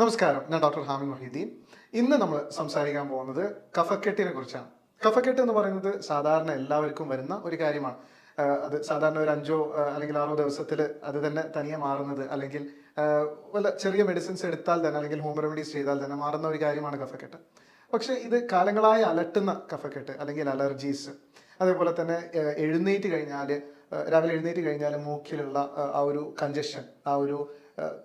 നമസ്കാരം. ഞാൻ ഡോക്ടർ ഹാമി മൊഹീദ്ദീൻ. ഇന്ന് നമ്മൾ സംസാരിക്കാൻ പോകുന്നത് കഫക്കെട്ടിനെ കുറിച്ചാണ്. കഫക്കെട്ട് എന്ന് പറയുന്നത് സാധാരണ എല്ലാവർക്കും വരുന്ന ഒരു കാര്യമാണ്. അത് സാധാരണ ഒരു അഞ്ചോ അല്ലെങ്കിൽ ആറോ ദിവസത്തിൽ അത് തന്നെ തനിയെ മാറുന്നത് അല്ലെങ്കിൽ വല്ല ചെറിയ മെഡിസിൻസ് എടുത്താൽ തന്നെ അല്ലെങ്കിൽ ഹോം റെമഡീസ് ചെയ്താൽ തന്നെ മാറുന്ന ഒരു കാര്യമാണ് കഫക്കെട്ട്. പക്ഷേ ഇത് കാലങ്ങളായി അലട്ടുന്ന കഫക്കെട്ട് അല്ലെങ്കിൽ അലർജീസ് അതേപോലെ തന്നെ എഴുന്നേറ്റ് കഴിഞ്ഞാൽ രാവിലെ എഴുന്നേറ്റ് കഴിഞ്ഞാൽ മൂക്കിലുള്ള ആ ഒരു കഞ്ചഷൻ ആ ഒരു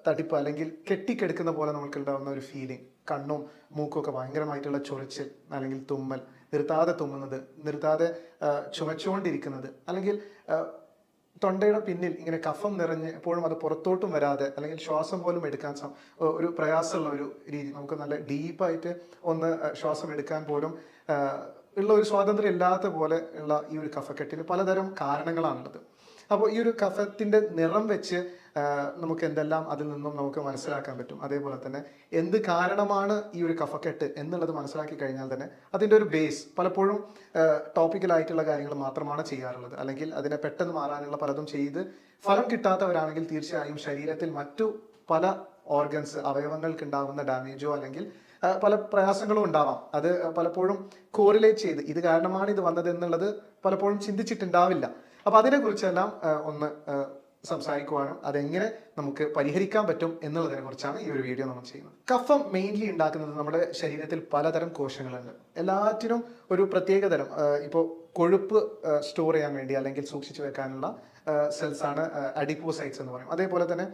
തടിപ്പ് അല്ലെങ്കിൽ കെട്ടിക്കെടുക്കുന്ന പോലെ നമുക്ക് ഉണ്ടാകുന്ന ഒരു ഫീലിംഗ് കണ്ണും മൂക്കും ഒക്കെ ഭയങ്കരമായിട്ടുള്ള ചൊറിച്ചിൽ അല്ലെങ്കിൽ തുമ്മൽ നിർത്താതെ തുമ്മുന്നത് നിർത്താതെ ചുമച്ചുകൊണ്ടിരിക്കുന്നത് അല്ലെങ്കിൽ തൊണ്ടയുടെ പിന്നിൽ ഇങ്ങനെ കഫം നിറഞ്ഞ് എപ്പോഴും അത് പുറത്തോട്ടും വരാതെ അല്ലെങ്കിൽ ശ്വാസം പോലും എടുക്കാൻ ഒരു പ്രയാസമുള്ള ഒരു രീതി. നമുക്ക് നല്ല ഡീപ്പായിട്ട് ഒന്ന് ശ്വാസം എടുക്കാൻ പോലും ഉള്ള ഒരു സ്വാതന്ത്ര്യം ഇല്ലാത്ത പോലെ ഉള്ള ഈ ഒരു കഫക്കെട്ടിന് പലതരം കാരണങ്ങളാണുള്ളത്. അപ്പോൾ ഈ ഒരു കഫത്തിന്റെ നിറം വെച്ച് നമുക്ക് എന്തെല്ലാം അതിൽ നിന്നും നമുക്ക് മനസ്സിലാക്കാൻ പറ്റും. അതേപോലെ തന്നെ എന്ത് കാരണമാണ് ഈ ഒരു കഫക്കെട്ട് എന്നുള്ളത് മനസ്സിലാക്കി കഴിഞ്ഞാൽ തന്നെ അതിന്റെ ഒരു ബേസ് പലപ്പോഴും ടോപ്പിക്കലായിട്ടുള്ള കാര്യങ്ങൾ മാത്രമാണ് ചെയ്യാറുള്ളത്. അല്ലെങ്കിൽ അതിനെ പെട്ടെന്ന് മാറാനുള്ള പലതും ചെയ്ത് ഫലം കിട്ടാത്തവരാണെങ്കിൽ തീർച്ചയായും ശരീരത്തിൽ മറ്റു പല ഓർഗൻസ് അവയവങ്ങൾക്ക് ഉണ്ടാകുന്ന ഡാമേജോ അല്ലെങ്കിൽ പല പ്രയാസങ്ങളും ഉണ്ടാവാം. അത് പലപ്പോഴും കോറിലേറ്റ് ചെയ്ത് ഇത് കാരണമാണ് ഇത് വന്നത് എന്നുള്ളത് പലപ്പോഴും ചിന്തിച്ചിട്ടുണ്ടാവില്ല. അപ്പൊ അതിനെ കുറിച്ചെല്ലാം ഒന്ന് സംസാരിക്കുവാനും അതെങ്ങനെ നമുക്ക് പരിഹരിക്കാൻ പറ്റും എന്നുള്ളതിനെ കുറിച്ചാണ് ഈ ഒരു വീഡിയോ നമ്മൾ ചെയ്യുന്നത്. കഫം മെയിൻലി ഉണ്ടാക്കുന്നത് നമ്മുടെ ശരീരത്തിൽ പലതരം കോശങ്ങളുണ്ട്. എല്ലാറ്റിനും ഒരു പ്രത്യേക തരം ഇപ്പോൾ കൊഴുപ്പ് സ്റ്റോർ ചെയ്യാൻ വേണ്ടി അല്ലെങ്കിൽ സൂക്ഷിച്ചു വെക്കാനുള്ള സെൽസ് ആണ് അഡിപ്പോസൈറ്റ്സ് എന്ന് പറയും. അതേപോലെ തന്നെ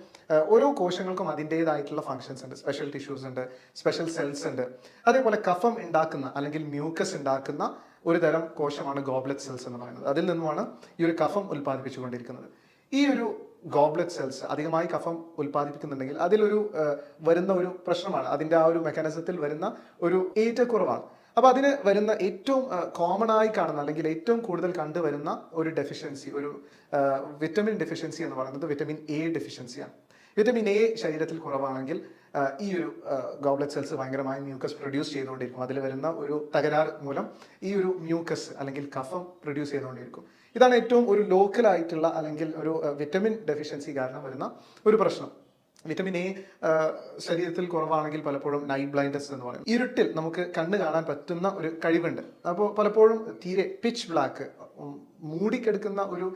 ഓരോ കോശങ്ങൾക്കും അതിന്റെതായിട്ടുള്ള ഫങ്ഷൻസ് ഉണ്ട്. സ്പെഷ്യൽ ടിഷ്യൂസ് ഉണ്ട് സ്പെഷ്യൽ സെൽസ് ഉണ്ട്. അതേപോലെ കഫം ഉണ്ടാക്കുന്ന അല്ലെങ്കിൽ മ്യൂക്കസ് ഉണ്ടാക്കുന്ന ഒരു തരം കോശമാണ് ഗോബ്ലറ്റ് സെൽസ് എന്ന് പറയുന്നത്. അതിൽ നിന്നുമാണ് ഈ ഒരു കഫം ഉൽപ്പാദിപ്പിച്ചുകൊണ്ടിരിക്കുന്നത്. ഈ ഒരു ഗോബ്ലറ്റ് സെൽസ് അധികമായി കഫം ഉൽപ്പാദിപ്പിക്കുന്നുണ്ടെങ്കിൽ അതിലൊരു വരുന്ന ഒരു പ്രശ്നമാണ്. അതിന്റെ ആ ഒരു മെക്കാനിസത്തിൽ വരുന്ന ഒരു ഏറ്റക്കുറവാണ്. അപ്പോൾ അതിന് വരുന്ന ഏറ്റവും കോമൺ ആയി കാണുന്ന അല്ലെങ്കിൽ ഏറ്റവും കൂടുതൽ കണ്ടുവരുന്ന ഒരു ഡെഫിഷ്യൻസി ഒരു വിറ്റമിൻ ഡെഫിഷ്യൻസി എന്ന് പറയുന്നത് വിറ്റമിൻ എ ഡെഫിഷ്യൻസിയാണ് വിറ്റമിൻ എ ശരീരത്തിൽ കുറവാണെങ്കിൽ ഈ ഒരു ഗോബ്ലറ്റ് സെൽസ് ഭയങ്കരമായി മ്യൂക്കസ് പ്രൊഡ്യൂസ് ചെയ്തുകൊണ്ടിരിക്കും. അതിൽ വരുന്ന ഒരു തകരാർ മൂലം ഈ ഒരു മ്യൂക്കസ് അല്ലെങ്കിൽ കഫം പ്രൊഡ്യൂസ് ചെയ്തുകൊണ്ടിരിക്കും. ഇതാണ് ഏറ്റവും ഒരു ലോക്കൽ ആയിട്ടുള്ള അല്ലെങ്കിൽ ഒരു വിറ്റമിൻ ഡെഫിഷ്യൻസി കാരണം വരുന്ന ഒരു പ്രശ്നം. വിറ്റമിൻ എ ശരീരത്തിൽ കുറവാണെങ്കിൽ പലപ്പോഴും നൈറ്റ് ബ്ലൈൻഡസ് എന്ന് പറയും. ഇരുട്ടിൽ നമുക്ക് കണ്ണ് കാണാൻ പറ്റുന്ന ഒരു കഴിവുണ്ട്. അപ്പോൾ പലപ്പോഴും തീരെ പിച്ച് ബ്ലാക്ക് മൂടിക്കെടുക്കുന്ന ഒരു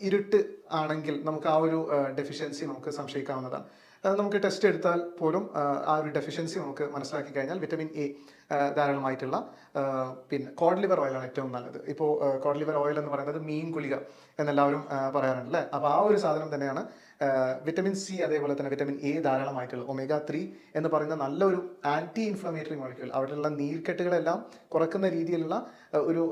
ഇരുട്ട് ആണെങ്കിൽ നമുക്ക് ആ ഒരു ഡെഫിഷ്യൻസി നമുക്ക് സംശയിക്കാവുന്നതാണ്. നമുക്ക് ടെസ്റ്റ് എടുത്താൽ പോലും ആ, ഒരു ഡെഫിഷ്യൻസി നമുക്ക് മനസ്സിലാക്കി കഴിഞ്ഞാൽ വിറ്റമിൻ എ ധാരാളമായിട്ടുള്ള പിന്നെ കോഡ് ലിവർ ഓയിലാണ് ഏറ്റവും നല്ലത്. ഇപ്പോൾ കോഡ് ലിവർ ഓയിൽ എന്ന് പറയുന്നത് മീൻ ഗുളിക എന്നെല്ലാവരും പറയാറുണ്ട് അല്ലേ അപ്പോൾ ആ ഒരു സാധനം തന്നെയാണ് വിറ്റമിൻ സി അതേപോലെ തന്നെ വിറ്റമിൻ എ ധാരാളമായിട്ടുള്ള ഒമേഗ ത്രീ എന്ന് പറയുന്ന നല്ലൊരു ആന്റി ഇൻഫ്ലമേറ്ററി മോളിക്യൂൾ അവിടെയുള്ള നീർക്കെട്ടുകളെല്ലാം കുറക്കുന്ന രീതിയിലുള്ള ഒരു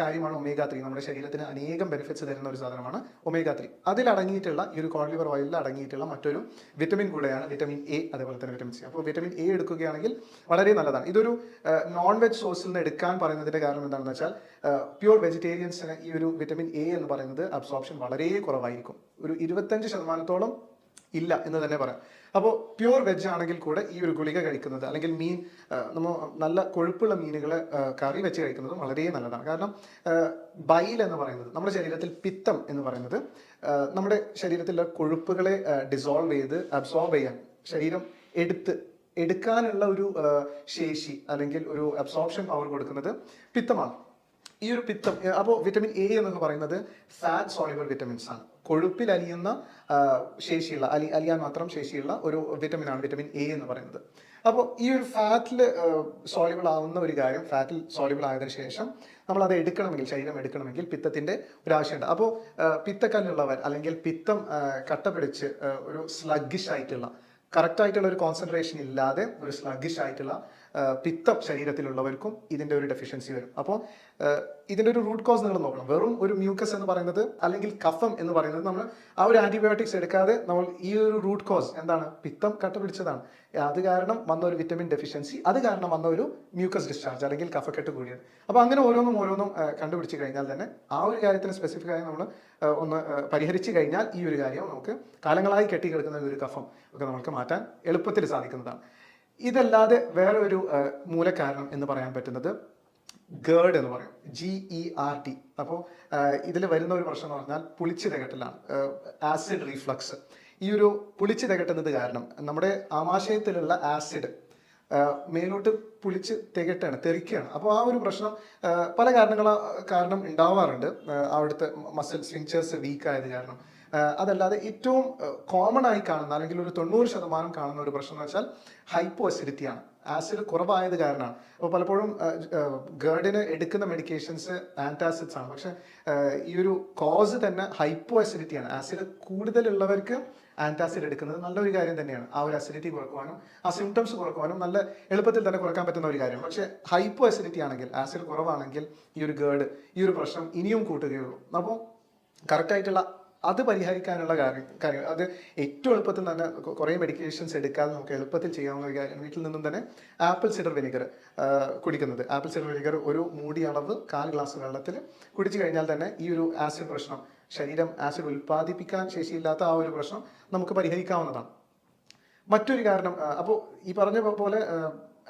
കാര്യമാണ് ഒമേഗ ത്രീ നമ്മുടെ ശരീരത്തിന് അനേകം ബെനിഫിറ്റ്സ് തരുന്ന ഒരു സാധനമാണ് ഒമേഗ ത്രീ അതിലടങ്ങിയിട്ടുള്ള ഈ ഒരു കോഡ് ലിവർ ഓയിലിൽ അടങ്ങിയിട്ടുള്ള മറ്റൊരു വിറ്റമിൻ കൂടെയാണ് വിറ്റമിൻ എ അതേപോലെ തന്നെ വിറ്റമിൻ സി അപ്പോൾ വിറ്റമിൻ എ എടുക്കുകയാണെങ്കിൽ വളരെ നല്ലതാണ്. ഇതൊരു നോൺ വെജ് സോഴ്സിൽ നിന്ന് എടുക്കാൻ പറയുന്നതിന്റെ കാരണം എന്താണെന്ന് വെച്ചാൽ പ്യൂർ വെജിറ്റേറിയൻസിന് ഈ ഒരു വിറ്റമിൻ എ എന്ന് പറയുന്നത് അബ്സോർപ്ഷൻ വളരെ കുറവായിരിക്കും. ഒരു ഇരുപത്തഞ്ച് ശതമാനത്തോളം ഇല്ല എന്ന് തന്നെ പറയാം. അപ്പോൾ പ്യൂർ വെജ് ആണെങ്കിൽ കൂടെ ഈ ഒരു ഗുളിക കഴിക്കുന്നത് അല്ലെങ്കിൽ മീൻ നമ്മൾ നല്ല കൊഴുപ്പുള്ള മീനുകളെ കറി വെച്ച് കഴിക്കുന്നത് വളരെ നല്ലതാണ്. കാരണം ബൈൽ എന്ന് പറയുന്നത് നമ്മുടെ ശരീരത്തിൽ പിത്തം എന്ന് പറയുന്നത് നമ്മുടെ ശരീരത്തിലെ കൊഴുപ്പുകളെ ഡിസോൾവ് ചെയ്ത് അബ്സോർബ് ചെയ്യാൻ ശരീരം എടുത്ത് എടുക്കാനുള്ള ഒരു ശേഷി അല്ലെങ്കിൽ ഒരു അബ്സോർപ്ഷൻ പവർ കൊടുക്കുന്നത് പിത്തമാണ്. ഈ ഒരു പിത്തം അപ്പോൾ വിറ്റമിൻ എ എന്നൊക്കെ പറയുന്നത് ഫാറ്റ് സോളിബിൾ വിറ്റമിൻസ് ആണ്. കൊഴുപ്പിൽ അലിയുന്ന ശേഷിയുള്ള അലി അലിയാൻ മാത്രം ശേഷിയുള്ള ഒരു വിറ്റമിൻ ആണ് വിറ്റമിൻ എ എന്ന് പറയുന്നത്. അപ്പോൾ ഈ ഒരു ഫാറ്റിൽ സോളിബിൾ ആവുന്ന ഒരു കാര്യം ഫാറ്റിൽ സോളിബിൾ ആയതിനു ശേഷം നമ്മൾ അത് എടുക്കണമെങ്കിൽ ശരീരം എടുക്കണമെങ്കിൽ പിത്തത്തിന്റെ ഒരു ആവശ്യമുണ്ട്. അപ്പോൾ പിത്തക്കല്ലുള്ളവർ അല്ലെങ്കിൽ പിത്തം കട്ട പിടിച്ച് ഒരു സ്ലഗിഷ് ആയിട്ടുള്ള കറക്റ്റ് ആയിട്ടുള്ള ഒരു കോൺസെൻട്രേഷൻ ഇല്ലാതെ ഒരു സ്ലഗിഷ് ആയിട്ടുള്ള പിത്തം ശരീരത്തിലുള്ളവർക്കും ഇതിന്റെ ഒരു ഡെഫിഷ്യൻസി വരും. അപ്പോൾ ഇതിന്റെ ഒരു റൂട്ട് കോസ് നിങ്ങൾ നോക്കണം. വെറും ഒരു മ്യൂക്കസ് എന്ന് പറയുന്നത് അല്ലെങ്കിൽ കഫം എന്ന് പറയുന്നത് നമ്മൾ ആ ഒരു ആന്റിബയോട്ടിക്സ് എടുക്കാതെ നമ്മൾ ഈ ഒരു റൂട്ട് കോസ് എന്താണ്? പിത്തം കട്ട പിടിച്ചതാണ് അത് കാരണം വന്ന ഒരു വിറ്റമിൻ ഡെഫിഷ്യൻസി അത് കാരണം വന്ന ഒരു മ്യൂക്കസ് ഡിസ്ചാർജ് അല്ലെങ്കിൽ കഫക്കെട്ട് കൂടിയത്. അപ്പോൾ അങ്ങനെ ഓരോന്നും ഓരോന്നും കണ്ടുപിടിച്ച് കഴിഞ്ഞാൽ തന്നെ ആ ഒരു കാര്യത്തിന് സ്പെസിഫിക് ആയി നമ്മൾ ഒന്ന് പരിഹരിച്ച് കഴിഞ്ഞാൽ ഈ ഒരു കാര്യം നമുക്ക് കാലങ്ങളായി കെട്ടി കിടക്കുന്ന ഒരു കഫം ഒക്കെ നമുക്ക് മാറ്റാൻ എളുപ്പത്തിൽ സാധിക്കുന്നതാണ്. ഇതല്ലാതെ വേറെ ഒരു മൂലകാരണം എന്ന് പറയാൻ പറ്റുന്നത് ഗേർഡ് എന്ന് പറയും. ജി ഇ ആർ ടി അപ്പോൾ ഇതിൽ വരുന്ന ഒരു പ്രശ്നം എന്ന് പറഞ്ഞാൽ പുളിച്ചു തികട്ടലാണ് ആസിഡ് റീഫ്ലക്സ് ഈ ഒരു പുളിച്ച് തികട്ടുന്നത് കാരണം നമ്മുടെ ആമാശയത്തിലുള്ള ആസിഡ് മേലോട്ട് പുളിച്ച് തികട്ടാണ് തെറിക്കുകയാണ്. അപ്പോൾ ആ ഒരു പ്രശ്നം പല കാരണങ്ങളാ കാരണം ഉണ്ടാവാറുണ്ട്. അവിടുത്തെ മസിൽ സ്വിങ്ചേഴ്സ് വീക്ക് ആയത് കാരണം. അതല്ലാതെ ഏറ്റവും കോമൺ ആയി കാണുന്ന അല്ലെങ്കിൽ ഒരു തൊണ്ണൂറ് ശതമാനം കാണുന്ന ഒരു പ്രശ്നം എന്ന് വെച്ചാൽ ഹൈപ്പോ അസിഡിറ്റിയാണ് ആസിഡ് കുറവായത് കാരണമാണ്. അപ്പോൾ പലപ്പോഴും ഗേർഡിന് എടുക്കുന്ന മെഡിക്കേഷൻസ് ആന്റാസിഡ്സ് ആണ്. പക്ഷെ ഈ ഒരു കോസ് തന്നെ ഹൈപ്പോ അസിഡിറ്റിയാണ് ആസിഡ് കൂടുതലുള്ളവർക്ക് ആന്റാസിഡ് എടുക്കുന്നത് നല്ലൊരു കാര്യം തന്നെയാണ്. ആ ഒരു അസിഡിറ്റി കുറക്കുവാനും ആ സിംറ്റംസ് കുറക്കുവാനും നല്ല എളുപ്പത്തിൽ തന്നെ കുറയ്ക്കാൻ പറ്റുന്ന ഒരു കാര്യമാണ് പക്ഷേ ഹൈപ്പോ അസിഡിറ്റി ആണെങ്കിൽ ആസിഡ് കുറവാണെങ്കിൽ ഈ ഒരു ഗേർഡ് ഈ ഒരു പ്രശ്നം ഇനിയും കൂട്ടുകയുള്ളൂ. അപ്പോൾ കറക്റ്റായിട്ടുള്ള അത് പരിഹരിക്കാനുള്ള കാര്യം കാര്യം അത് ഏറ്റവും എളുപ്പത്തിൽ തന്നെ കുറേ മെഡിക്കേഷൻസ് എടുക്കാതെ നമുക്ക് എളുപ്പത്തിൽ ചെയ്യാവുന്ന ഒരു കാര്യം. വീട്ടിൽ നിന്നും തന്നെ ആപ്പിൾ സിഡർ വിനിഗർ കുടിക്കുന്നത്. ആപ്പിൾ സിഡർ വിനിഗർ ഒരു മൂടി അളവ് കാൽ ഗ്ലാസ് വെള്ളത്തിൽ കുടിച്ചു കഴിഞ്ഞാൽ തന്നെ ഈ ഒരു ആസിഡ് പ്രശ്നം ശരീരം ആസിഡ് ഉൽപ്പാദിപ്പിക്കാൻ ശേഷിയില്ലാത്ത ആ ഒരു പ്രശ്നം നമുക്ക് പരിഹരിക്കാവുന്നതാണ്. മറ്റൊരു കാരണം അപ്പോൾ ഈ പറഞ്ഞ പോലെ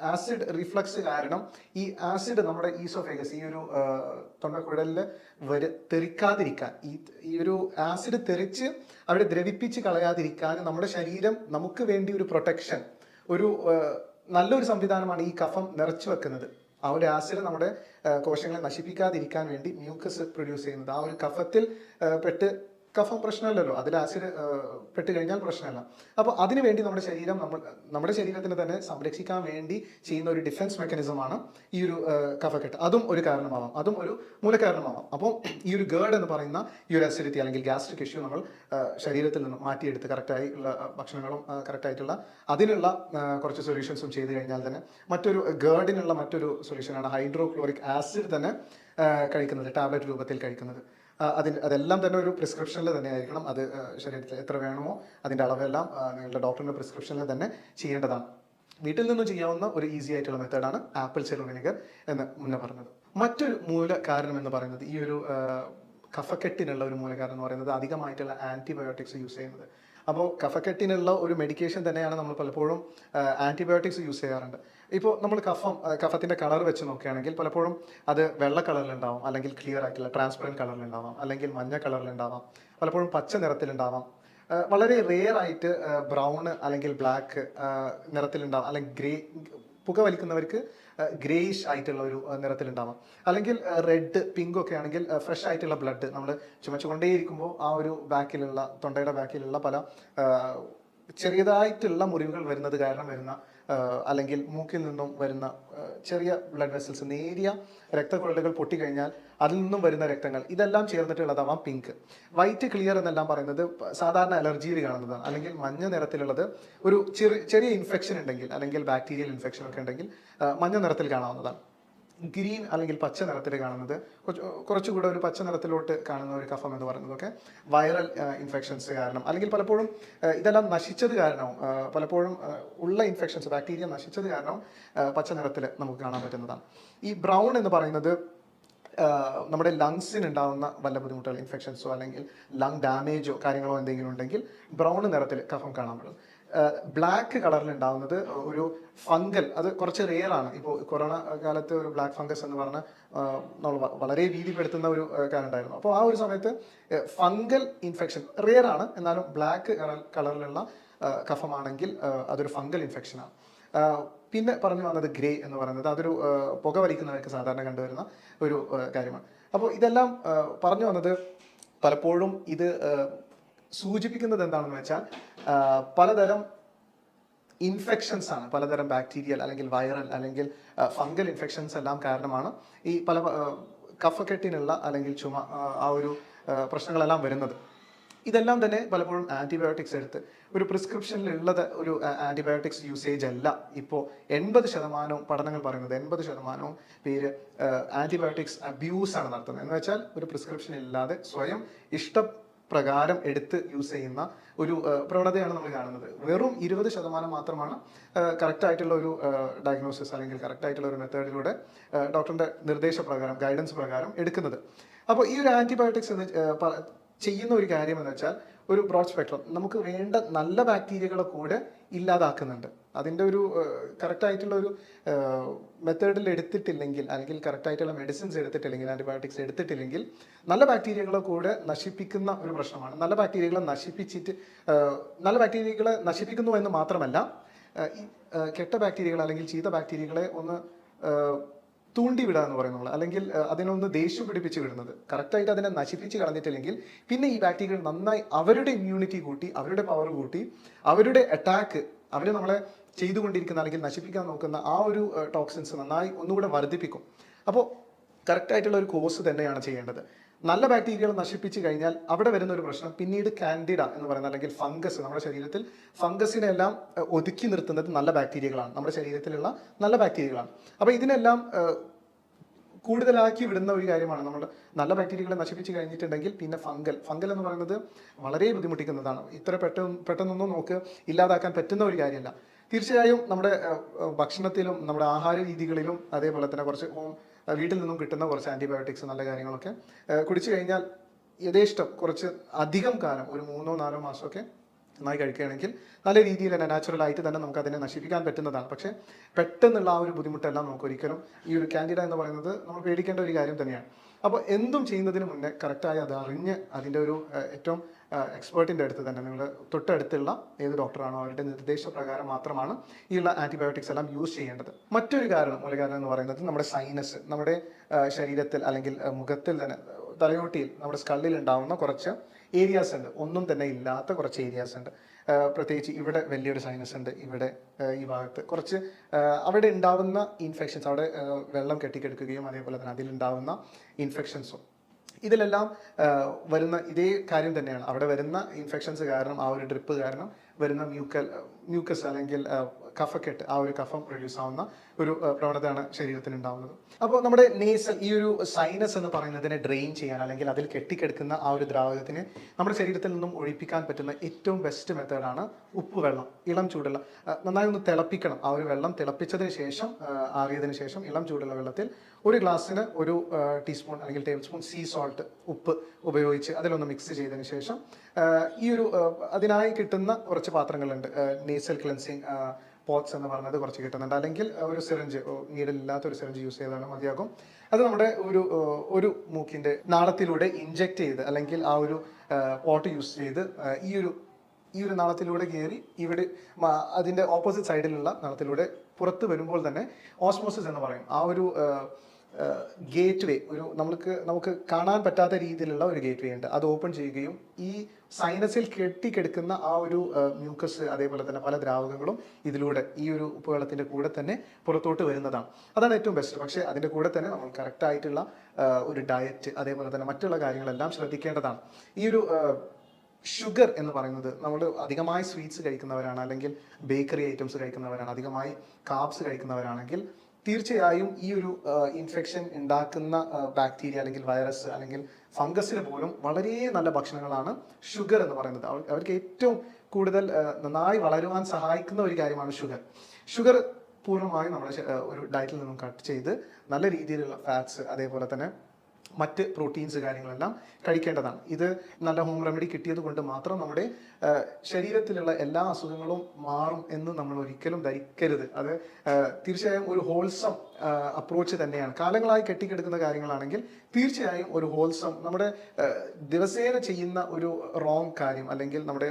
ആസിഡ് റിഫ്ലക്സ് കാരണം ഈ ആസിഡ് നമ്മുടെ ഈസോഫേഗസ് ഈ ഒരു തൊണ്ടക്കുഴലിൽ വര തെറിക്കാതിരിക്കാൻ. ഈ ഈ ഒരു ആസിഡ് തെറിച്ച് അവിടെ ദ്രവിപ്പിച്ച് കളയാതിരിക്കാൻ നമ്മുടെ ശരീരം നമുക്ക് വേണ്ടി ഒരു പ്രൊട്ടക്ഷൻ ഒരു നല്ലൊരു സംവിധാനമാണ് ഈ കഫം നിറച്ചു വെക്കുന്നത്. ആ ഒരു ആസിഡ് നമ്മുടെ കോശങ്ങളെ നശിപ്പിക്കാതിരിക്കാൻ വേണ്ടി മ്യൂക്കസ് പ്രൊഡ്യൂസ് ചെയ്യുന്നത്. ആ ഒരു കഫത്തിൽ പെട്ട് കഫം പ്രശ്നമല്ലല്ലോ. അതിൽ ആസിഡ് പെട്ട് കഴിഞ്ഞാൽ പ്രശ്നമല്ല. അപ്പോൾ അതിനുവേണ്ടി നമ്മുടെ ശരീരം നമ്മൾ നമ്മുടെ ശരീരത്തിന് തന്നെ സംരക്ഷിക്കാൻ വേണ്ടി ചെയ്യുന്ന ഒരു ഡിഫൻസ് മെക്കാനിസമാണ് ഈ ഒരു കഫക്കെട്ട്. അതും ഒരു കാരണമാവാം. അതും ഒരു മൂലകാരണമാവാം. അപ്പോൾ ഈ ഒരു ഗേർഡ് എന്ന് പറയുന്ന ഈ ഒരു അസിഡിറ്റി അല്ലെങ്കിൽ ഗ്യാസ്ട്രിക് ഇഷ്യൂ നമ്മൾ ശരീരത്തിൽ നിന്ന് മാറ്റിയെടുത്ത് കറക്റ്റായി ഉള്ള ആ, ഭക്ഷണങ്ങളും കറക്റ്റായിട്ടുള്ള അതിനുള്ള കുറച്ച് സൊല്യൂഷൻസും ചെയ്ത് കഴിഞ്ഞാൽ തന്നെ മറ്റൊരു ഗേർഡിനുള്ള മറ്റൊരു സൊല്യൂഷനാണ് ഹൈഡ്രോക്ലോറിക് ആസിഡ് തന്നെ കഴിക്കുന്നത് ടാബ്ലറ്റ് രൂപത്തിൽ കഴിക്കുന്നത്. അതിന് അതെല്ലാം തന്നെ ഒരു പ്രിസ്ക്രിപ്ഷനിൽ തന്നെ ആയിരിക്കണം. അത് ശരീരത്തിൽ എത്ര വേണമോ അതിന്റെ അളവെല്ലാം നിങ്ങളുടെ ഡോക്ടറിന്റെ പ്രിസ്ക്രിപ്ഷനിൽ തന്നെ ചെയ്യേണ്ടതാണ്. വീട്ടിൽ നിന്നും ചെയ്യാവുന്ന ഒരു ഈസി ആയിട്ടുള്ള മെത്തേഡാണ് ആപ്പിൾ സിറോ വിനെഗർ എന്ന് മുന്നേ പറഞ്ഞത്. മറ്റൊരു മൂല കാരണം എന്ന് പറയുന്നത് ഈ ഒരു കഫക്കെട്ടിനുള്ള ഒരു മൂല കാരണം എന്ന് പറയുന്നത് അധികമായിട്ടുള്ള ആന്റിബയോട്ടിക്സ് യൂസ് ചെയ്യുന്നത്. അപ്പോൾ കഫക്കെട്ടിനുള്ള ഒരു മെഡിക്കേഷൻ തന്നെയാണ് നമ്മൾ പലപ്പോഴും ആന്റിബയോട്ടിക്സ് യൂസ് ചെയ്യാറുണ്ട്. ഇപ്പോൾ നമ്മൾ കഫം കഫത്തിന്റെ കളർ വെച്ച് നോക്കുകയാണെങ്കിൽ പലപ്പോഴും അത് വെള്ള കളറിലുണ്ടാവാം അല്ലെങ്കിൽ ക്ലിയർ ആയിട്ടുള്ള ട്രാൻസ്പെറന്റ് കളറിലുണ്ടാവാം അല്ലെങ്കിൽ മഞ്ഞ കളറിലുണ്ടാവാം പലപ്പോഴും പച്ച നിറത്തിലുണ്ടാവാം വളരെ റെയർ ആയിട്ട് ബ്രൗൺ അല്ലെങ്കിൽ ബ്ലാക്ക് നിറത്തിലുണ്ടാവാം അല്ലെങ്കിൽ ഗ്രേ പുക വലിക്കുന്നവർക്ക് ഗ്രേയിഷ് ആയിട്ടുള്ള ഒരു നിറത്തിലുണ്ടാവാം. അല്ലെങ്കിൽ റെഡ് പിങ്ക് ഒക്കെ ആണെങ്കിൽ ഫ്രഷ് ആയിട്ടുള്ള ബ്ലഡ് നമ്മൾ ചുമച്ചുകൊണ്ടേയിരിക്കുമ്പോൾ ആ ഒരു ബാക്കിലുള്ള തൊണ്ടയുടെ ബാക്കിലുള്ള പല ചെറിയതായിട്ടുള്ള മുറിവുകൾ വരുന്നത് കാരണം വരുന്ന അല്ലെങ്കിൽ മൂക്കിൽ നിന്നും വരുന്ന ചെറിയ ബ്ലഡ് വെസൽസ് നേരിയ രക്തക്കുഴലുകൾ പൊട്ടിക്കഴിഞ്ഞാൽ അതിൽ നിന്നും വരുന്ന രക്തങ്ങൾ ഇതെല്ലാം ചേർന്നിട്ടുള്ളതാവാം പിങ്ക് വൈറ്റ് ക്ലിയർ എന്നെല്ലാം പറയുന്നത് സാധാരണ അലർജിയിൽ കാണുന്നതാണ്. അല്ലെങ്കിൽ മഞ്ഞ നിറത്തിലുള്ളത് ഒരു ചെറിയ ഇൻഫെക്ഷൻ ഉണ്ടെങ്കിൽ അല്ലെങ്കിൽ ബാക്ടീരിയൽ ഇൻഫെക്ഷൻ ഒക്കെ ഉണ്ടെങ്കിൽ മഞ്ഞ നിറത്തിൽ കാണാവുന്നതാണ്. ഗ്രീൻ അല്ലെങ്കിൽ പച്ച നിറത്തിൽ കാണുന്നത് കുറച്ച് കുറച്ചുകൂടെ ഒരു പച്ച നിറത്തിലോട്ട് കാണുന്ന ഒരു കഫം എന്ന് പറയുന്നതൊക്കെ വൈറൽ ഇൻഫെക്ഷൻസ് കാരണം അല്ലെങ്കിൽ പലപ്പോഴും ഇതെല്ലാം നശിച്ചത് കാരണവും പലപ്പോഴും ഉള്ള ഇൻഫെക്ഷൻസ് ബാക്ടീരിയ നശിച്ചത് കാരണവും പച്ച നിറത്തിൽ നമുക്ക് കാണാൻ പറ്റുന്നതാണ്. ഈ ബ്രൗൺ എന്ന് പറയുന്നത് നമ്മുടെ ലങ്സിന് ഉണ്ടാകുന്ന വല്ല ബുദ്ധിമുട്ടുകൾ ഇൻഫെക്ഷൻസോ അല്ലെങ്കിൽ ലങ് ഡാമേജോ കാര്യങ്ങളോ എന്തെങ്കിലും ഉണ്ടെങ്കിൽ ബ്രൗൺ നിറത്തിൽ കഫം കാണാൻ പറ്റും. ബ്ലാക്ക് കളറിൽ ഉണ്ടാവുന്നത് ഒരു ഫംഗൽ അത് കുറച്ച് റെയർ ആണ്. ഇപ്പോൾ കൊറോണ കാലത്ത് ഒരു ബ്ലാക്ക് ഫംഗസ് എന്ന് പറഞ്ഞ നമ്മൾ വളരെ ഭീതിപ്പെടുത്തുന്ന ഒരു കാര്യം ഉണ്ടായിരുന്നു. അപ്പോൾ ആ ഒരു സമയത്ത് ഫംഗൽ ഇൻഫെക്ഷൻ റെയർ ആണ്. എന്നാലും ബ്ലാക്ക് കളറിലുള്ള കഫമാണെങ്കിൽ അതൊരു ഫംഗൽ ഇൻഫെക്ഷനാണ് പിന്നെ പറഞ്ഞു വന്നത് ഗ്രേ എന്ന് പറയുന്നത്. അതൊരു പുക വലിക്കുന്നവർക്ക് സാധാരണ കണ്ടുവരുന്ന ഒരു കാര്യമാണ്. അപ്പോൾ ഇതെല്ലാം പറഞ്ഞു വന്നത് പലപ്പോഴും ഇത് സൂചിപ്പിക്കുന്നത് എന്താണെന്ന് വെച്ചാൽ പലതരം ഇൻഫെക്ഷൻസ് ആണ് പലതരം ബാക്ടീരിയൽ അല്ലെങ്കിൽ വൈറൽ അല്ലെങ്കിൽ ഫംഗൽ ഇൻഫെക്ഷൻസ് എല്ലാം കാരണമാണ് ഈ പല കഫക്കെട്ടിനുള്ള അല്ലെങ്കിൽ ചുമ ആ, ഒരു പ്രശ്നങ്ങളെല്ലാം വരുന്നത്. ഇതെല്ലാം തന്നെ പലപ്പോഴും ആന്റിബയോട്ടിക്സ് എടുത്ത് ഒരു പ്രിസ്ക്രിപ്ഷനിൽ ഉള്ളത് ഒരു ആന്റിബയോട്ടിക്സ് യൂസേജ് അല്ല. ഇപ്പോൾ എൺപത് ശതമാനവും പഠനങ്ങൾ പറയുന്നത് എൺപത് ശതമാനവും പേര് ആന്റിബയോട്ടിക്സ് അബ്യൂസാണ് നടത്തുന്നത്. എന്ന് വെച്ചാൽ ഒരു പ്രിസ്ക്രിപ്ഷൻ ഇല്ലാതെ സ്വയം ഇഷ്ടപ്രകാരം എടുത്ത് യൂസ് ചെയ്യുന്ന ഒരു പ്രവണതയാണ് നമ്മൾ കാണുന്നത്. വെറും ഇരുപത് ശതമാനം മാത്രമാണ് കറക്റ്റ് ആയിട്ടുള്ള ഒരു ഡയഗ്നോസിസ് അല്ലെങ്കിൽ കറക്റ്റ് ആയിട്ടുള്ള ഒരു മെത്തേഡിലൂടെ ഡോക്ടറിന്റെ നിർദ്ദേശപ്രകാരം ഗൈഡൻസ് പ്രകാരം എടുക്കുന്നത്. അപ്പോൾ ഈ ഒരു ആന്റിബയോട്ടിക്സ് എന്ന് ചെയ്യുന്ന ഒരു കാര്യം എന്ന് വെച്ചാൽ ഒരു ബ്രോഡ് സ്പെക്ട്രം നമുക്ക് വേണ്ട നല്ല ബാക്ടീരിയകളെ കൂടെ ഇല്ലാതാക്കുന്നുണ്ട്. അതിന്റെ ഒരു കറക്റ്റായിട്ടുള്ള ഒരു മെത്തേഡിൽ എടുത്തിട്ടില്ലെങ്കിൽ അല്ലെങ്കിൽ കറക്റ്റായിട്ടുള്ള മെഡിസിൻസ് എടുത്തിട്ടില്ലെങ്കിൽ ആന്റിബയോട്ടിക്സ് എടുത്തിട്ടില്ലെങ്കിൽ നല്ല ബാക്ടീരിയകളെ കൂടെ നശിപ്പിക്കുന്ന ഒരു പ്രശ്നമാണ്. നല്ല ബാക്ടീരിയകളെ നശിപ്പിച്ചിട്ട് നല്ല ബാക്ടീരിയകളെ നശിപ്പിക്കുന്നു എന്ന് മാത്രമല്ല കെട്ട ബാക്ടീരിയകൾ അല്ലെങ്കിൽ ചീത്ത ബാക്ടീരിയകളെ ഒന്ന് തൂണ്ടി വിടുക എന്ന് പറയുന്നത് അല്ലെങ്കിൽ അതിനൊന്ന് ദേഷ്യം പിടിപ്പിച്ച് വിടുന്നത്. കറക്റ്റായിട്ട് അതിനെ നശിപ്പിച്ച് കളഞ്ഞിട്ടില്ലെങ്കിൽ പിന്നെ ഈ ബാക്ടീരിയകൾ നന്നായി അവരുടെ ഇമ്മ്യൂണിറ്റി കൂട്ടി അവരുടെ പവർ കൂട്ടി അവരുടെ അറ്റാക്ക് അവർ നമ്മളെ ചെയ്തുകൊണ്ടിരിക്കുന്ന അല്ലെങ്കിൽ നശിപ്പിക്കാൻ നോക്കുന്ന ആ ഒരു ടോക്സിൻസ് നന്നായി ഒന്നുകൂടെ വർദ്ധിപ്പിക്കും. അപ്പോൾ കറക്റ്റായിട്ടുള്ള ഒരു കോഴ്സ് തന്നെയാണ് ചെയ്യേണ്ടത്. നല്ല ബാക്ടീരിയകൾ നശിപ്പിച്ച് കഴിഞ്ഞാൽ അവിടെ വരുന്ന ഒരു പ്രശ്നം പിന്നീട് കാൻഡിഡ എന്ന് പറയുന്ന അല്ലെങ്കിൽ ഫംഗസ് നമ്മുടെ ശരീരത്തിൽ ഫംഗസിനെ എല്ലാം ഒതുക്കി നിർത്തുന്നത് നല്ല ബാക്ടീരിയകളാണ് നമ്മുടെ ശരീരത്തിലുള്ള നല്ല ബാക്ടീരിയകളാണ് അപ്പോൾ ഇതിനെല്ലാം കൂടുതലാക്കി വിടുന്ന ഒരു കാര്യമാണ് നമ്മൾ നല്ല ബാക്ടീരിയകളെ നശിപ്പിച്ച് കഴിഞ്ഞിട്ടുണ്ടെങ്കിൽ പിന്നെ ഫംഗൽ ഫംഗൽ എന്ന് പറയുന്നത് വളരെ ബുദ്ധിമുട്ടിക്കുന്നതാണ്. ഇത്ര പെട്ടെന്ന് പെട്ടെന്നൊന്നും നമുക്ക് ഇല്ലാതാക്കാൻ പറ്റുന്ന ഒരു കാര്യമല്ല. തീർച്ചയായും നമ്മുടെ ഭക്ഷണത്തിലും നമ്മുടെ ആഹാര രീതികളിലും അതേപോലെ തന്നെ കുറച്ച് ഹോം വീട്ടിൽ നിന്നും കിട്ടുന്ന കുറച്ച് ആന്റിബയോട്ടിക്സ് നല്ല കാര്യങ്ങളൊക്കെ കുടിച്ചു കഴിഞ്ഞാൽ യഥേഷ്ടം കുറച്ച് അധികം കാലം ഒരു മൂന്നോ നാലോ മാസമൊക്കെ നന്നായി കഴിക്കുകയാണെങ്കിൽ നല്ല രീതിയിൽ തന്നെ നാച്ചുറൽ ആയിട്ട് തന്നെ നമുക്ക് അതിനെ നശിപ്പിക്കാൻ പറ്റുന്നതാണ്. പക്ഷേ പെട്ടെന്നുള്ള ആ ഒരു ബുദ്ധിമുട്ടെല്ലാം നമുക്ക് ഒരിക്കലും ഈ ഒരു കാൻഡിഡ എന്ന് പറയുന്നത് നമ്മൾ പേടിക്കേണ്ട ഒരു കാര്യം തന്നെയാണ്. അപ്പോൾ എന്തും ചെയ്യുന്നതിന് മുന്നേ കറക്റ്റായി അത് അറിഞ്ഞ് അതിന്റെ ഒരു ഏറ്റവും എക്സ്പേർട്ടിന്റെ അടുത്ത് തന്നെ നിങ്ങൾ തൊട്ടടുത്തുള്ള ഏത് ഡോക്ടറാണോ അവരുടെ നിർദ്ദേശപ്രകാരം മാത്രമാണ് ഈ ഉള്ള ആന്റിബയോട്ടിക്സ് എല്ലാം യൂസ് ചെയ്യേണ്ടത്. മറ്റൊരു കാരണം ഒരു കാരണം എന്ന് പറയുന്നത് നമ്മുടെ സൈനസ് നമ്മുടെ ശരീരത്തിൽ അല്ലെങ്കിൽ മുഖത്തിൽ തന്നെ തലയോട്ടിയിൽ നമ്മുടെ സ്കള്ളിൽ ഉണ്ടാവുന്ന കുറച്ച് ഏരിയാസ് ഉണ്ട്. ഒന്നും തന്നെ ഇല്ലാത്ത കുറച്ച് ഏരിയാസ് ഉണ്ട്. പ്രത്യേകിച്ച് ഇവിടെ വലിയൊരു സൈനസ് ഉണ്ട്. ഇവിടെ ഈ ഭാഗത്ത് കുറച്ച് അവിടെ ഉണ്ടാവുന്ന ഇൻഫെക്ഷൻസ് അവിടെ വെള്ളം കെട്ടിക്കെടുക്കുകയും അതേപോലെ തന്നെ അതിലുണ്ടാവുന്ന ഇൻഫെക്ഷൻസും ഇതിലെല്ലാം വരുന്ന ഇതേ കാര്യം തന്നെയാണ്. അവിടെ വരുന്ന ഇൻഫെക്ഷൻസ് കാരണം ആ ഒരു ഡ്രിപ്പ് കാരണം വരുന്ന മ്യൂക്കൽ മ്യൂക്കസ് അല്ലെങ്കിൽ കഫക്കെട്ട് ആ ഒരു കഫം പ്രൊഡ്യൂസ് ആവുന്ന ഒരു പ്രവണതയാണ് ശരീരത്തിന് ഉണ്ടാവുന്നത് അപ്പോൾ നമ്മുടെ നേസൽ ഈ ഒരു സൈനസ് എന്ന് പറയുന്നതിനെ ഡ്രെയിൻ ചെയ്യാൻ അല്ലെങ്കിൽ അതിൽ കെട്ടിക്കെടുക്കുന്ന ആ ഒരു ദ്രാവകത്തിനെ നമ്മുടെ ശരീരത്തിൽ നിന്നും ഒഴിപ്പിക്കാൻ പറ്റുന്ന ഏറ്റവും ബെസ്റ്റ് മെത്തേഡാണ് ഉപ്പ് വെള്ളം ഇളം ചൂടുള്ള നന്നായി ഒന്ന് തിളപ്പിക്കണം. ആ ഒരു വെള്ളം തിളപ്പിച്ചതിന് ശേഷം ആറിയതിന് ശേഷം ഇളം ചൂടുള്ള വെള്ളത്തിൽ ഒരു ഗ്ലാസ്സിന് ഒരു ടീസ്പൂൺ അല്ലെങ്കിൽ ടേബിൾ സ്പൂൺ സീ സോൾട്ട് ഉപ്പ് ഉപയോഗിച്ച് അതിലൊന്ന് മിക്സ് ചെയ്തതിന് ശേഷം ഈ ഒരു അതിനായി കിട്ടുന്ന കുറച്ച് പാത്രങ്ങളുണ്ട് നേസൽ ക്ലെൻസിങ് പോട്ട്സ് എന്ന് പറഞ്ഞത് കുറച്ച് കിട്ടുന്നുണ്ട്. അല്ലെങ്കിൽ ഒരു സിറിഞ്ച് നീഡിലില്ലാത്ത ഒരു സിറിഞ്ച് യൂസ് ചെയ്താലും മതിയാകും. അത് നമ്മുടെ ഒരു ഒരു മൂക്കിന്റെ നാളത്തിലൂടെ ഇഞ്ചെക്ട് ചെയ്ത് അല്ലെങ്കിൽ ആ ഒരു പോട്ട് യൂസ് ചെയ്ത് ഈ ഒരു ഈ ഒരു നാളത്തിലൂടെ കയറി ഇവിടെ അതിന്റെ ഓപ്പോസിറ്റ് സൈഡിലുള്ള നാളത്തിലൂടെ പുറത്ത് വരുമ്പോൾ തന്നെ ഓസ്മോസിസ് എന്ന് പറയും. ആ ഒരു ഗേറ്റ് വേ ഒരു നമുക്ക് നമുക്ക് കാണാൻ പറ്റാത്ത രീതിയിലുള്ള ഒരു ഗേറ്റ് വേ ഉണ്ട്. അത് ഓപ്പൺ ചെയ്യുകയും ഈ സൈനസിൽ കെട്ടിക്കെടുക്കുന്ന ആ ഒരു മ്യൂക്കസ് അതേപോലെ തന്നെ പല ദ്രാവകങ്ങളും ഇതിലൂടെ ഈ ഒരു ഉപകരണത്തിന്റെ കൂടെ തന്നെ പുറത്തോട്ട് വരുന്നതാണ്. അതാണ് ഏറ്റവും ബെസ്റ്റ് പക്ഷേ അതിന്റെ കൂടെ തന്നെ നമ്മൾ കറക്റ്റായിട്ടുള്ള ഒരു ഡയറ്റ് അതേപോലെ തന്നെ മറ്റുള്ള കാര്യങ്ങളെല്ലാം ശ്രദ്ധിക്കേണ്ടതാണ്. ഈ ഒരു ഷുഗർ എന്ന് പറയുന്നത് നമ്മൾ അധികമായി സ്വീറ്റ്സ് കഴിക്കുന്നവരാണ് അല്ലെങ്കിൽ ബേക്കറി ഐറ്റംസ് കഴിക്കുന്നവരാണ് അധികമായി കാപ്സ് കഴിക്കുന്നവരാണെങ്കിൽ തീർച്ചയായും ഈ ഒരു ഇൻഫെക്ഷൻ ഉണ്ടാക്കുന്ന ബാക്ടീരിയ അല്ലെങ്കിൽ വൈറസ് അല്ലെങ്കിൽ ഫംഗസിന് പോലും വളരെ നല്ല ഭക്ഷണങ്ങളാണ് ഷുഗർ എന്ന് പറയുന്നത്. അവർക്ക് ഏറ്റവും കൂടുതൽ നന്നായി വളരുവാൻ സഹായിക്കുന്ന ഒരു കാര്യമാണ് ഷുഗർ ഷുഗർ പൂർണമായും നമ്മുടെ ഒരു ഡയറ്റിൽ നിന്നും കട്ട് ചെയ്ത് നല്ല രീതിയിലുള്ള ഫാറ്റ്സ് അതേപോലെ തന്നെ മറ്റ് പ്രോട്ടീൻസ് കാര്യങ്ങളെല്ലാം കഴിക്കേണ്ടതാണ്. ഇത് നല്ല ഹോം റെമഡി കിട്ടിയത് കൊണ്ട് മാത്രം നമ്മുടെ ശരീരത്തിലുള്ള എല്ലാ അസുഖങ്ങളും മാറും എന്ന് നമ്മൾ ഒരിക്കലും ധരിക്കരുത്. അത് തീർച്ചയായും ഒരു ഹോൾസം അപ്രോച്ച് തന്നെയാണ്. കാലങ്ങളായി കെട്ടിക്കെടുക്കുന്ന കാര്യങ്ങളാണെങ്കിൽ തീർച്ചയായും ഒരു ഹോൾസം നമ്മുടെ ദിവസേന ചെയ്യുന്ന ഒരു റോങ് കാര്യം അല്ലെങ്കിൽ നമ്മുടെ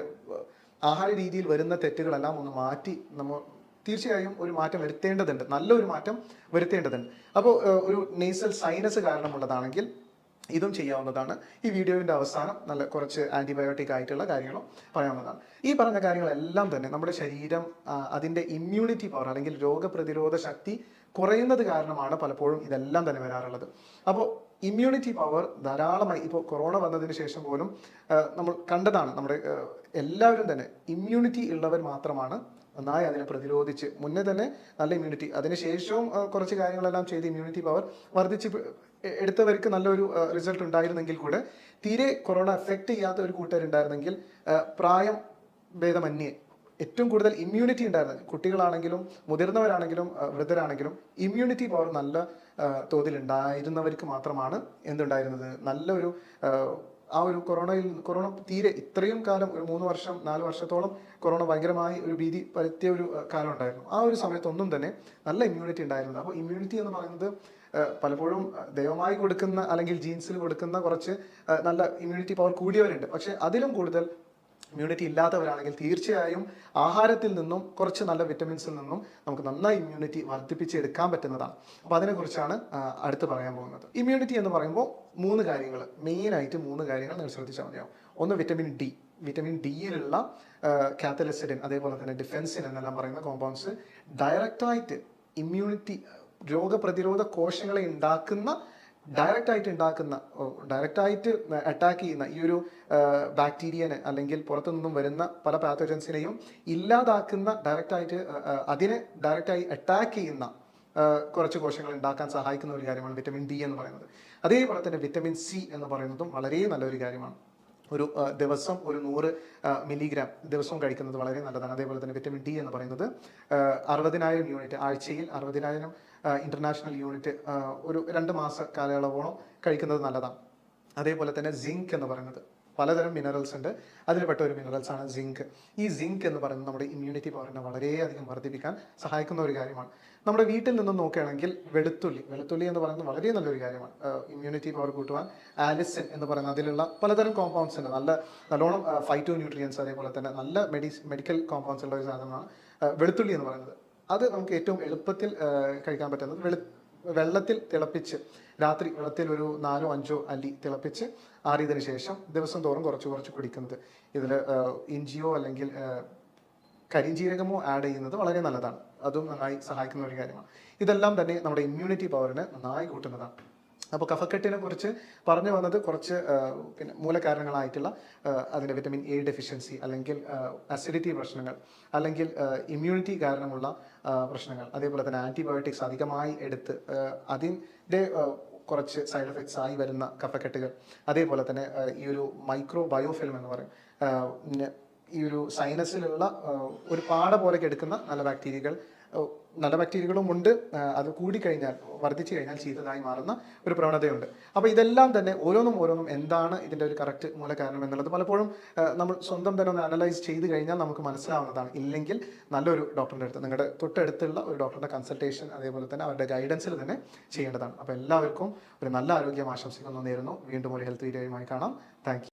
ആഹാര രീതിയിൽ വരുന്ന തെറ്റുകളെല്ലാം ഒന്ന് മാറ്റി നമ്മൾ തീർച്ചയായും ഒരു മാറ്റം വരുത്തേണ്ടതുണ്ട്. നല്ലൊരു മാറ്റം വരുത്തേണ്ടതുണ്ട്. അപ്പോൾ ഒരു നേസൽ സൈനസ് കാരണമുള്ളതാണെങ്കിൽ ഇതും ചെയ്യാവുന്നതാണ്. ഈ വീഡിയോവിന്റെ അവസാനം നല്ല കുറച്ച് ആന്റിബയോട്ടിക് ആയിട്ടുള്ള കാര്യങ്ങളും പറയാവുന്നതാണ്. ഈ പറഞ്ഞ കാര്യങ്ങളെല്ലാം തന്നെ നമ്മുടെ ശരീരം അതിന്റെ ഇമ്മ്യൂണിറ്റി പവർ അല്ലെങ്കിൽ രോഗപ്രതിരോധ ശക്തി കുറയുന്നത് കാരണമാണ് പലപ്പോഴും ഇതെല്ലാം തന്നെ വരാറുള്ളത്. അപ്പോൾ ഇമ്മ്യൂണിറ്റി പവർ ധാരാളമായി ഇപ്പോൾ കൊറോണ വന്നതിന് ശേഷം പോലും നമ്മൾ കണ്ടതാണ് നമ്മുടെ എല്ലാവരും തന്നെ ഇമ്മ്യൂണിറ്റി ഉള്ളവർ മാത്രമാണ് നന്നായി അതിനെ പ്രതിരോധിച്ച് മുന്നേ തന്നെ നല്ല ഇമ്മ്യൂണിറ്റി അതിനുശേഷവും ശേഷവും കുറച്ച് കാര്യങ്ങളെല്ലാം ചെയ്ത് ഇമ്മ്യൂണിറ്റി പവർ വർദ്ധിച്ച് എടുത്തവർക്ക് നല്ലൊരു റിസൾട്ട് ഉണ്ടായിരുന്നെങ്കിൽ കൂടെ തീരെ കൊറോണ എഫക്റ്റ് ചെയ്യാത്ത ഒരു കൂട്ടുകാരുണ്ടായിരുന്നെങ്കിൽ പ്രായം ഭേദമന്യേ ഏറ്റവും കൂടുതൽ ഇമ്മ്യൂണിറ്റി ഉണ്ടായിരുന്നത് കുട്ടികളാണെങ്കിലും മുതിർന്നവരാണെങ്കിലും വൃദ്ധരാണെങ്കിലും ഇമ്മ്യൂണിറ്റി പവർ നല്ല തോതിൽ ഉണ്ടായിരുന്നവർക്ക് മാത്രമാണ് എന്തുണ്ടായിരുന്നത്. നല്ലൊരു ആ, ഒരു കൊറോണയിൽ കൊറോണ തീരെ ഇത്രയും കാലം ഒരു മൂന്ന് വർഷം നാല് വർഷത്തോളം കൊറോണ ഭയങ്കരമായി ഒരു ഭീതി പരത്തിയ ഒരു കാലം ഉണ്ടായിരുന്നു ആ ഒരു സമയത്തൊന്നും തന്നെ നല്ല ഇമ്മ്യൂണിറ്റി ഉണ്ടായിരുന്നു അപ്പോൾ ഇമ്മ്യൂണിറ്റി എന്ന് പറയുന്നത് പലപ്പോഴും ദൈവമായി കൊടുക്കുന്ന അല്ലെങ്കിൽ ജീൻസിൽ കൊടുക്കുന്ന കുറച്ച് നല്ല ഇമ്മ്യൂണിറ്റി പവർ കൂടിയവരുണ്ട്. പക്ഷെ അതിലും കൂടുതൽ ഇമ്മ്യൂണിറ്റി ഇല്ലാത്തവരാണെങ്കിൽ തീർച്ചയായും ആഹാരത്തിൽ നിന്നും കുറച്ച് നല്ല വിറ്റമിൻസിൽ നിന്നും നമുക്ക് നന്നായി ഇമ്മ്യൂണിറ്റി വർദ്ധിപ്പിച്ചെടുക്കാൻ പറ്റുന്നതാണ്. അപ്പോൾ അതിനെക്കുറിച്ചാണ് അടുത്ത് പറയാൻ പോകുന്നത്. ഇമ്മ്യൂണിറ്റി എന്ന് പറയുമ്പോൾ മൂന്ന് കാര്യങ്ങൾ മെയിനായിട്ട് മൂന്ന് കാര്യങ്ങൾ നിങ്ങൾ ശ്രദ്ധിച്ചാൽ മതിയാവും. ഒന്ന് വിറ്റമിൻ ഡി വിറ്റമിൻ ഡിയിലുള്ള കാത്തലിസിഡിൻ അതേപോലെ തന്നെ ഡിഫെൻസിൻ എന്നെല്ലാം പറയുന്ന കോമ്പൗണ്ട്സ് ഡയറക്റ്റായിട്ട് ഇമ്മ്യൂണിറ്റി രോഗപ്രതിരോധ കോശങ്ങളെ ഉണ്ടാക്കുന്ന ഡയറക്റ്റ് ആയിട്ട് ഉണ്ടാക്കുന്ന ഡയറക്റ്റ് ആയിട്ട് അറ്റാക്ക് ചെയ്യുന്ന ഈ ഒരു ബാക്ടീരിയനെ അല്ലെങ്കിൽ പുറത്തു നിന്നും വരുന്ന പല പാത്തോജൻസിനെയും ഇല്ലാതാക്കുന്ന ഡയറക്റ്റ് ആയിട്ട് അതിനെ ഡയറക്റ്റ് ആയി അറ്റാക്ക് ചെയ്യുന്ന കുറച്ച് കോശങ്ങൾ ഉണ്ടാക്കാൻ സഹായിക്കുന്ന ഒരു കാര്യമാണ് വിറ്റമിൻ ഡി എന്ന് പറയുന്നത്. അതേപോലെ തന്നെ വിറ്റമിൻ സി എന്ന് പറയുന്നതും വളരെ നല്ലൊരു കാര്യമാണ്. ഒരു ദിവസം ഒരു നൂറ് മില്ലിഗ്രാം ദിവസവും കഴിക്കുന്നത് വളരെ നല്ലതാണ്. അതേപോലെ തന്നെ വിറ്റമിൻ ഡി എന്ന് പറയുന്നത് അറുപതിനായിരം യൂണിറ്റ് ആഴ്ചയിൽ അറുപതിനായിരം ഇന്റർനാഷണൽ യൂണിറ്റ് ഒരു രണ്ട് മാസ കാലയളവോളം കഴിക്കുന്നത് നല്ലതാണ്. അതേപോലെ തന്നെ സിങ്ക് എന്ന് പറയുന്നത് പലതരം മിനറൽസ് ഉണ്ട്. അതിൽപ്പെട്ട ഒരു മിനറൽസ് ആണ് സിങ്ക് ഈ സിങ്ക് എന്ന് പറയുന്നത് നമ്മുടെ ഇമ്മ്യൂണിറ്റി പവറിനെ വളരെയധികം വർദ്ധിപ്പിക്കാൻ സഹായിക്കുന്ന ഒരു കാര്യമാണ്. നമ്മുടെ വീട്ടിൽ നിന്ന് നോക്കുകയാണെങ്കിൽ വെളുത്തുള്ളി വെളുത്തുള്ളി എന്ന് പറയുന്നത് വളരെ നല്ലൊരു കാര്യമാണ്. ഇമ്മ്യൂണിറ്റി പവർ കൂട്ടുവാൻ ആലിസിൻ എന്ന് പറയുന്ന അതിലുള്ള പലതരം കോമ്പൗണ്ട്സ് ഉണ്ട്. നല്ല നല്ലോണം ഫൈറ്റോ ന്യൂട്രിയൻസ് അതേപോലെ തന്നെ നല്ല മെഡി മെഡിക്കൽ കോമ്പൗണ്ട്സ് ഉള്ള ഒരു സാധനമാണ് വെളുത്തുള്ളി എന്ന് പറയുന്നത്. അത് നമുക്ക് ഏറ്റവും എളുപ്പത്തിൽ കഴിക്കാൻ പറ്റുന്നത് വെളു വെള്ളത്തിൽ തിളപ്പിച്ച് രാത്രി വെള്ളത്തിൽ ഒരു നാലോ അഞ്ചോ അല്ലി തിളപ്പിച്ച് ആറിയതിനു ശേഷം ദിവസം തോറും കുറച്ച് കുറച്ച് കുടിക്കുന്നത്. ഇതിൽ ഇഞ്ചിയോ അല്ലെങ്കിൽ കരിഞ്ചീരകമോ ആഡ് ചെയ്യുന്നത് വളരെ നല്ലതാണ്. അതും നന്നായി സഹായിക്കുന്ന ഒരു കാര്യമാണ്. ഇതെല്ലാം തന്നെ നമ്മുടെ ഇമ്മ്യൂണിറ്റി പവറിന് നന്നായി കൂട്ടുന്നതാണ്. അപ്പോൾ കഫക്കെട്ടിനെ കുറിച്ച് പറഞ്ഞു വന്നത് കുറച്ച് പിന്നെ മൂലകാരണങ്ങളായിട്ടുള്ള അതിന്റെ വിറ്റമിൻ എ ഡെഫിഷ്യൻസി അല്ലെങ്കിൽ അസിഡിറ്റി പ്രശ്നങ്ങൾ അല്ലെങ്കിൽ ഇമ്മ്യൂണിറ്റി കാരണമുള്ള പ്രശ്നങ്ങൾ. അതേപോലെ തന്നെ ആന്റിബയോട്ടിക്സ് അധികമായി എടുത്ത് അതിന്റെ കുറച്ച് സൈഡ് എഫക്ട്സ് ആയി വരുന്ന കഫക്കെട്ടുകൾ. അതേപോലെ തന്നെ ഈ ഒരു മൈക്രോ ബയോഫിലിം എന്ന് പറയും. ഈ ഒരു സൈനസിലുള്ള ഒരു പാട പോലെ എടുക്കുന്ന നല്ല ബാക്ടീരിയകൾ നല്ല ബാക്ടീരിയകളും ഉണ്ട്. അത് കൂടിക്കഴിഞ്ഞാൽ വർദ്ധിച്ചു കഴിഞ്ഞാൽ ചീത്തതായി മാറുന്ന ഒരു പ്രവണതയുണ്ട്. അപ്പോൾ ഇതെല്ലാം തന്നെ ഓരോന്നും ഓരോന്നും എന്താണ് ഇതിന്റെ ഒരു കറക്റ്റ് മൂലകാരണം എന്നുള്ളത് പലപ്പോഴും നമ്മൾ സ്വന്തം തന്നെ ഒന്ന് അനലൈസ് ചെയ്ത് കഴിഞ്ഞാൽ നമുക്ക് മനസ്സിലാവുന്നതാണ്. ഇല്ലെങ്കിൽ നല്ലൊരു ഡോക്ടറിന്റെ അടുത്ത് നിങ്ങളുടെ തൊട്ടടുത്തുള്ള ഒരു ഡോക്ടറുടെ കൺസൾട്ടേഷൻ അതേപോലെ തന്നെ അവരുടെ ഗൈഡൻസിൽ തന്നെ ചെയ്യേണ്ടതാണ്. അപ്പോൾ എല്ലാവർക്കും ഒരു നല്ല ആരോഗ്യം ആശംസിക്കുന്നു നേരുന്നു. വീണ്ടും ഒരു ഹെൽത്ത് വീഡിയോയുമായി കാണാം. താങ്ക്